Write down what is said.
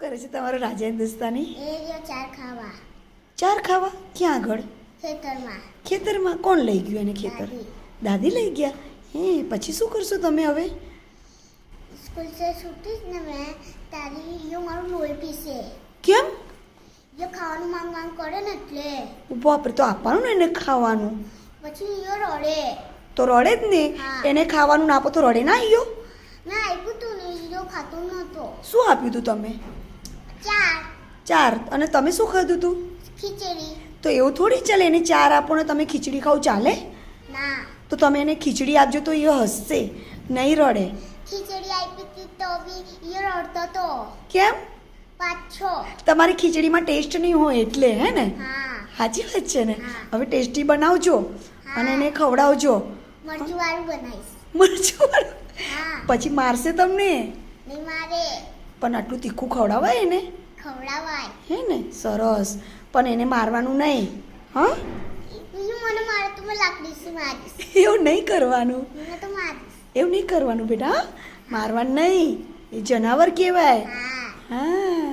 કરે છે તમારો રાજા હિન્દુસ્તાની? એ જો ચાર ખાવા. ચાર ખાવા? ક્યાં આગળ? ખેતરમાં. ખેતરમાં? કોણ લઈ ગયું એને ખેતર? દાદી. લઈ ગયા? હે પછી શું કરશો તમે હવે? સ્કૂલ સે છૂટી જ ને મેં તારી યો મારું લોહી પીશે. કેમ? યો ખાવાનું માંગ માંગ કરે ને એટલે. બાપરે તો આપવાનું ને એને ખાવાનું. પછી યો રડે. તો રડે જ ને? એને ખાવાનું ના આપો તો રડે ના યો ના આપ્યું તું ને યો ખાતો નહોતો. શું આપ્યું તું તમે? ચાર. અને તમે શું ખાધું તું? ખીચડી. તો એવું થોડી ચાલે એને ચાર આપો ને તમે ખીચડી ખાવ ચાલે? ના. તો તમે એને ખીચડી આપજો તો એ હસશે નહીં રડે. ખીચડી આપી તો બી એ રડતો તો. કેમ? પાછો. તમારી ખીચડીમાં ટેસ્ટ નહીં હોય એટલે હે ને? સાચી વાત છે ને? હવે ટેસ્ટી બનાવજો અને એને ખવડાવજો. મરચું વાળું બનાવીશ. મરચું વાળું. પછી મારશે તમને? નહીં મારે. પણ આટલું તીખું ખવડાવાય એને? ખવડાવાય. હે ને? સરસ. પણ એને મારવાનું નહીં હા? મને મારે તો મેં લાકડીથી મારીશ. એવું નહીં કરવાનું? તો મારીશ. એવું નહીં કરવાનું બેટા હા? મારવાનું નહીં. એ જનાવર કહેવાય. હા. હા.